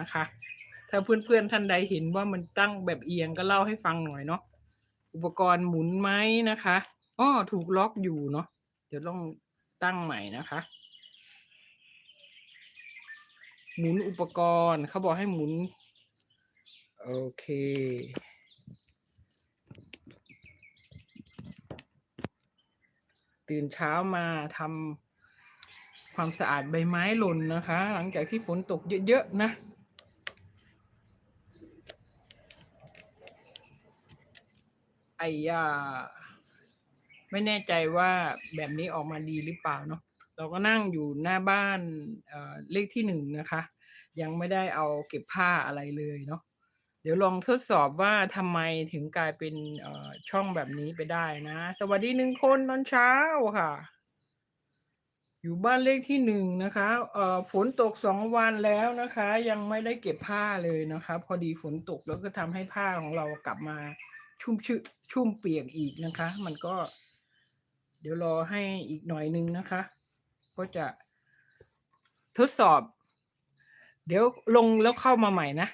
นะคะ ถ้าเพื่อนๆท่านใดเห็นว่ามันตั้งแบบเอียงก็เล่าให้ฟังหน่อยเนาะอุปกรณ์หมุนไหมนะคะอ้อถูกล็อกอยู่เนาะเดี๋ยวต้องตั้งใหม่นะคะ หมุนอุปกรณ์เขาบอกให้หมุน โอเคตื่นเช้ามาทำความสะอาดใบไม้หล่นนะคะ หลังจากที่ฝนตกเยอะๆนะ ไอ้ยาไม่แน่ใจว่าแบบนี้ออกมาดีหรือเปล่าเนาะเราก็นั่งอยู่หน้าบ้านเเลขที่หนึ่งนะคะ ยังไม่ได้เอาเก็บผ้าอะไรเลยเนาะเดี๋ยวลองทดสอบว่าทำไมถึงกลายเป็นช่องแบบนี้ไปได้นะ สวัสดีหนึ่งคนตอนเช้าค่ะ อยู่บ้านเลขที่หนึ่งนะคะเอ่อฝนตกสองวันแล้วนะคะ ยังไม่ได้เก็บผ้าเลยนะคะ พอดีฝนตกแล้วก็ทำให้ผ้าของเรากลับมา ชุ่มชื้นชุ่มเปียกอีกนะคะ มันก็ เดี๋ยวรอให้อีกหน่อยนึงนะคะ ก็จะทดสอบ เดี๋ยวลงแล้วเข้ามาใหม่นะ